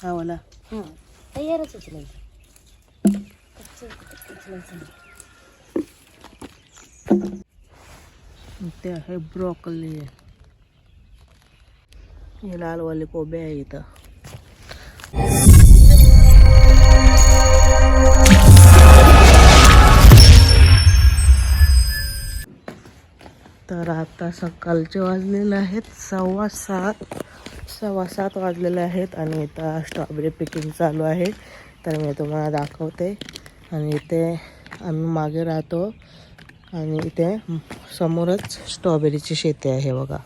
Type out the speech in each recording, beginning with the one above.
हा वाला हां. तयारच उचलायचं कच्चं उचलायचं नाही. ते आहे ब्रॉकली. हे लालवाले कोबे आहे इथं तर आता सकाळचे वाजलेले आहेत. सव्वा सात सव्वा सात वाजलेले आहेत आणि इथं स्ट्रॉबेरी पिकिंग चालू आहे. तर मी तुम्हाला दाखवते. आणि इथे आम्ही मागे राहतो. आणि इथे समोरच स्ट्रॉबेरीची शेती आहे बघा.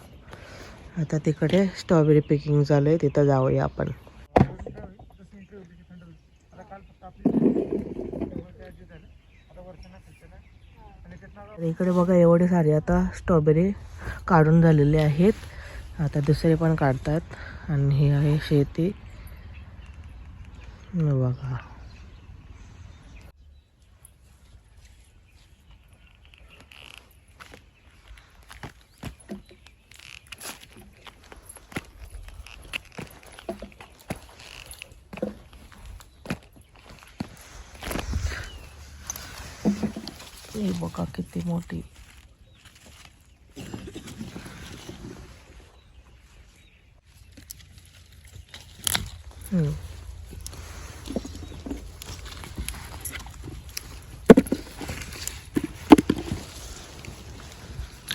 आता तिकडे स्ट्रॉबेरी पिकिंग चालू आहे. तिथं जाऊया आपण तर इकडे बघा एवढे सारे आता स्ट्रॉबेरी काढून झालेले आहेत. आता दुसरे पण काढतात. आणि हे आहे शेती. बघा. हे बघा किती मोठी.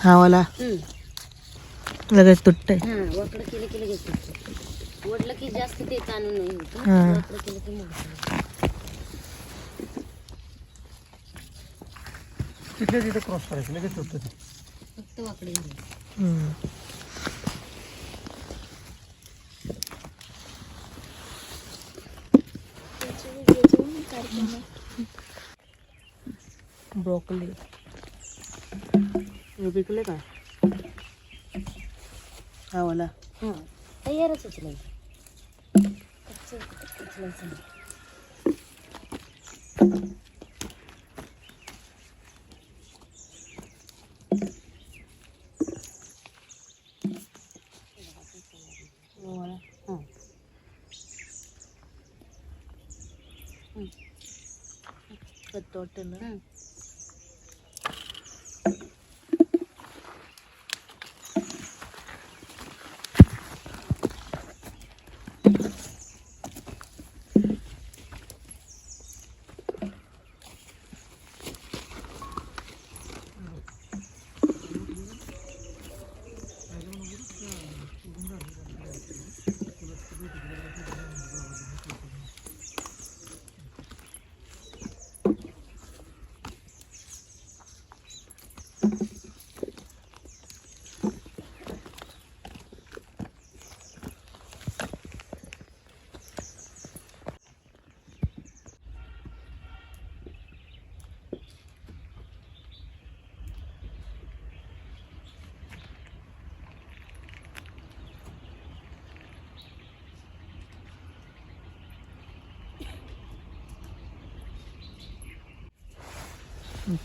हा वाला. लगेच तुटते हां वाकडं केलं की लगेच. वडलं की जास्त ते ताणून नाही होत. वाकडं केलं की तिथल्या तिथे क्रॉस करायचं लगेच तुटतं ते फक्त वाकडे. हम्म. ब्रोकली हे विकले का हा वाला हां तयारच उचलायचं कच्चं उचलायचं नाही. തോട്ടുണ്ട്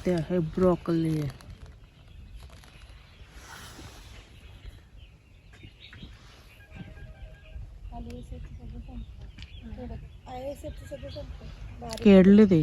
ते आहे ब्रॉकली. केडले ते.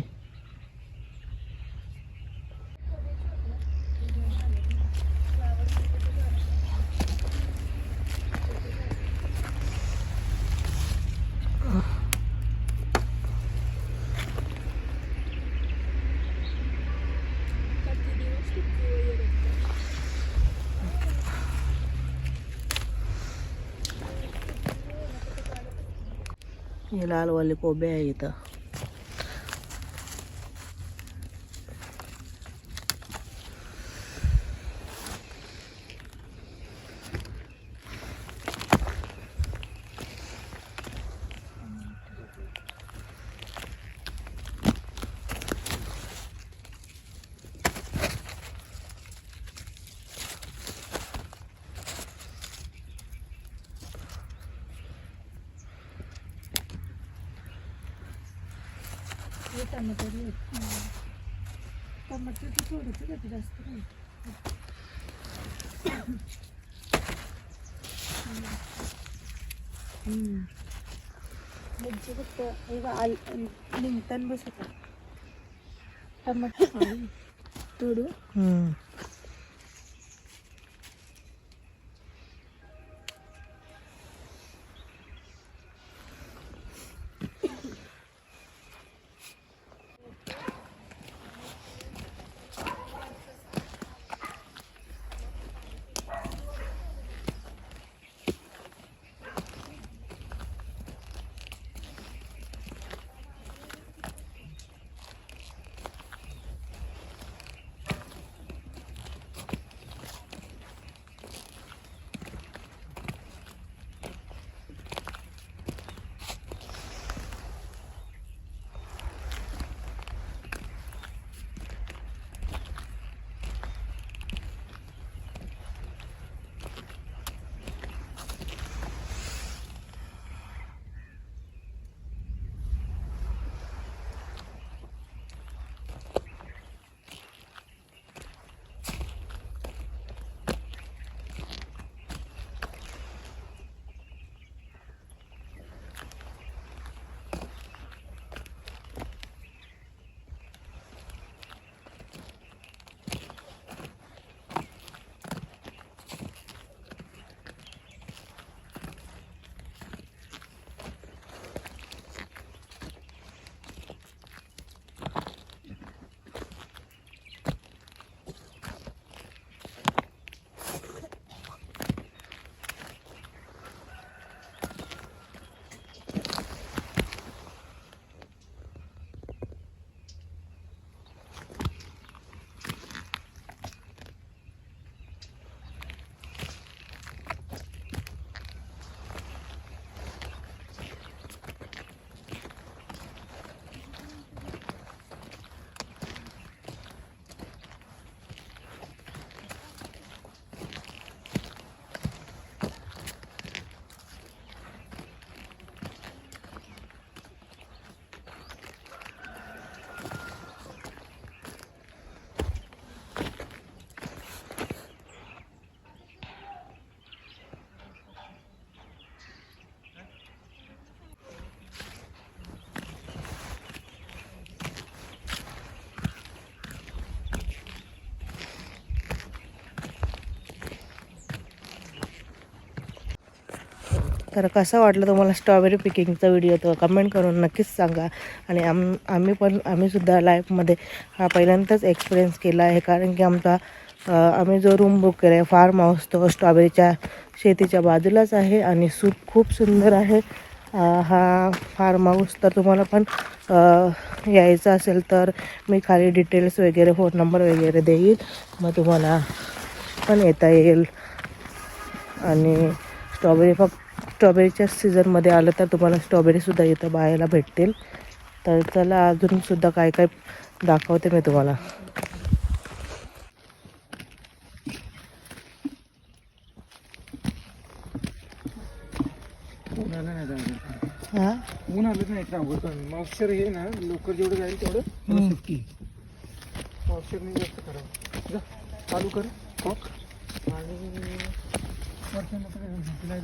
हे लालवाले कोबे आहे इथं टमाटर टमाटर तर थोडंच घेते जास्त? नाही म्हणजे फक्त आल निघताना बसत तर कसं वाटलं तुम्हाला स्ट्रॉबेरी पिकिंगचा व्हिडिओ तो कमेंट करून नक्कीच सांगा. आणि आम आम्ही पण आम्हीसुद्धा लाईफमध्ये हा पहिल्यांदाच एक्सपिरियन्स केला आहे. कारण की आमचा आम्ही जो रूम बुक केला आहे फार्म हाऊस तो स्ट्रॉबेरीच्या शेतीच्या बाजूलाच आहे आणि सु खूप सुंदर आहे. हा फार्म हाऊस तर तुम्हाला पण यायचं असेल तर मी खाली डिटेल्स वगैरे फोन नंबर वगैरे देईल. मग तुम्हाला पण येता येईल. आणि स्ट्रॉबेरी फक्त स्ट्रॉबेरीच्या सीझनमध्ये आलं तर तुम्हाला स्ट्रॉबेरीसुद्धा इथं बायाला भेटतील. तर चला अजूनसुद्धा काय काय दाखवते मी तुम्हाला. ऊन आलं नाही त्यामध्ये. हां ऊन आलं नाही मॉइश्चर हे ना लवकर जेवढं जाईल तेवढं सुट्टी मॉइश्चरने जास्त करावं जा चालू कर कॉक आणि लाइट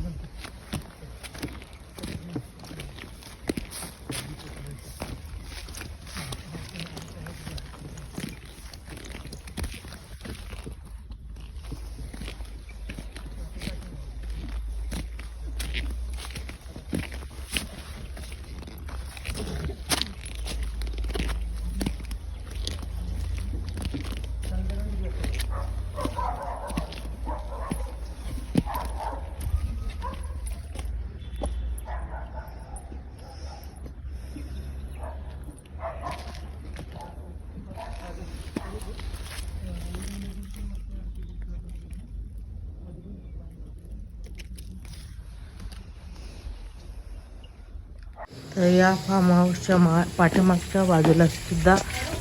या फार्म हाऊसच्या मा पाठीमागच्या बाजूला सुद्धा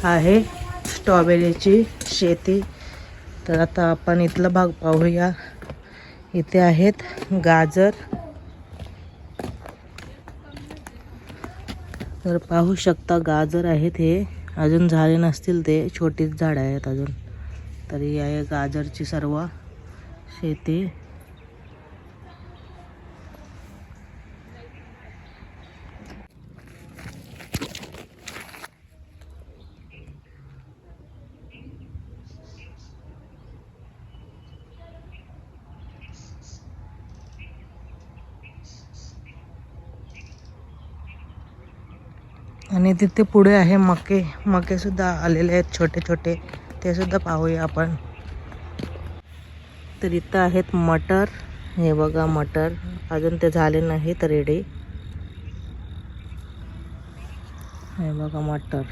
आहे स्ट्रॉबेरीची शेती. तर आता आपण इथला भाग पाहूया. इथे आहेत गाजर. तर पाहू शकता गाजर आहेत हे. अजून झाले नसतील ते. छोटीच झाडं आहेत अजून. तर ही आहे गाजरची सर्व शेती आणि तिथे पुढे आहे मके. मकेसुद्धा आलेले आहेत छोटे छोटे. ते सुद्धा पाहूया आपण. तर इथं आहेत मटर. हे बघा मटर. अजून ते झाले नाहीत रेडी हे बघा मटर.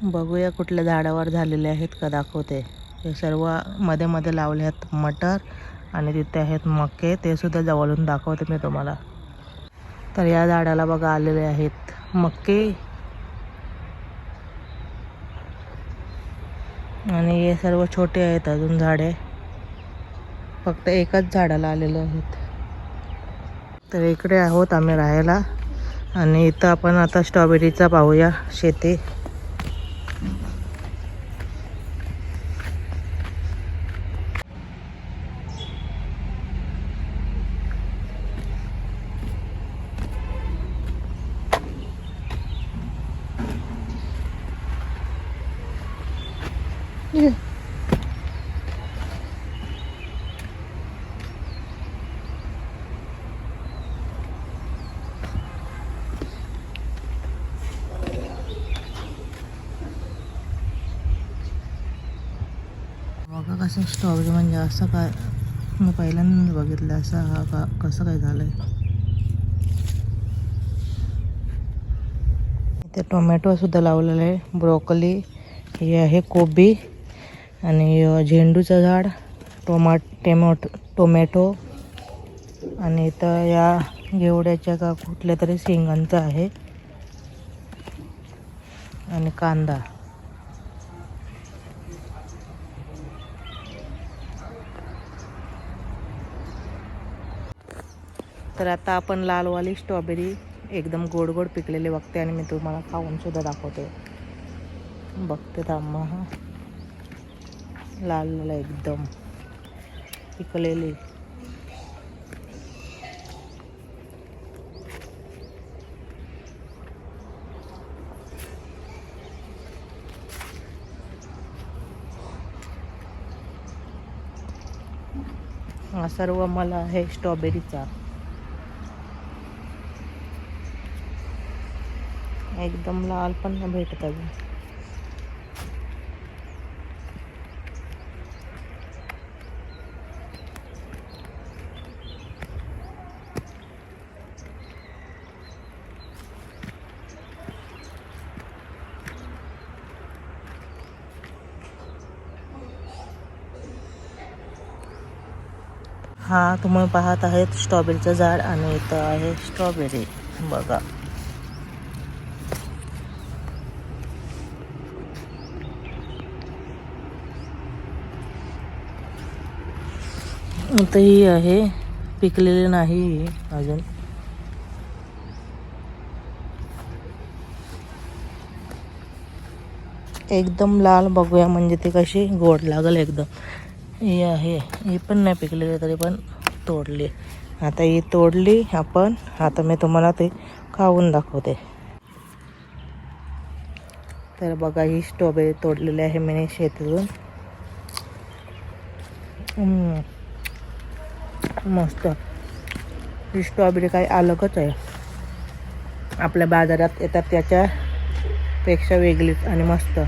बघूया कुठल्या झाडावर झालेले आहेत का दाखवते. हे सर्वमध्ये मध्ये लावले आहेत मटर आणि तिथे आहेत मके. ते सुद्धा जवळून दाखवते मी तुम्हाला. तर या झाडाला बघा आलेले आहेत मक्के. आणि हे सर्व छोटे आहेत अजून झाडे. फक्त एकच झाडाला आलेले आहेत. तर इकडे आहोत आम्ही राहायला. आणि इथं आपण आता स्ट्रॉबेरीचा पाहूया शेती. बघा कसं स्ट्रॉबेरी म्हणजे असं काय मी पहिल्यांदा बघितलं असं हा का कसं काय झालंय. इथे टोमॅटोसुद्धा लावलेलं आहे. ब्रोकली हे आहे कोबी आणि झेंडूचं झाड टोमा टेमोट टोमॅटो आणि इथं या घेवड्याच्या का कुठल्या तरी शेंगांचं आहे. आणि कांदा. तर आता आपण लालवाली स्ट्रॉबेरी एकदम गोड गोड पिकलेले बघते आणि मी तुम्हाला खाऊन सुद्धा दाखवते. बघते थांबा लाल एकदम पिकलेली. सर्व मला आहे स्ट्रॉबेरीचा एकदम लाल पण भेटत अजून हा तुम्ही पाहत आहेत स्ट्रॉबेरीचं झाड आणि इथं आहे स्ट्रॉबेरी. बघा. आता ही आहे. पिकलेली नाही अजून. एकदम लाल बघूया म्हणजे ते कशी गोड लागल एकदम. ही आहे. ही पण नाही पिकलेली तरी पण तोडली. आता ही तोडली आपण. आता मी तुम्हाला ते खाऊन दाखवते. तर बघा ही स्ट्रॉबेरी तोडलेली आहे मी शेतीतून. मस्त. ही स्ट्रॉबेरी काही अलगच आहे. आपल्या बाजारात येतात त्याच्यापेक्षा वेगळीच आणि मस्त.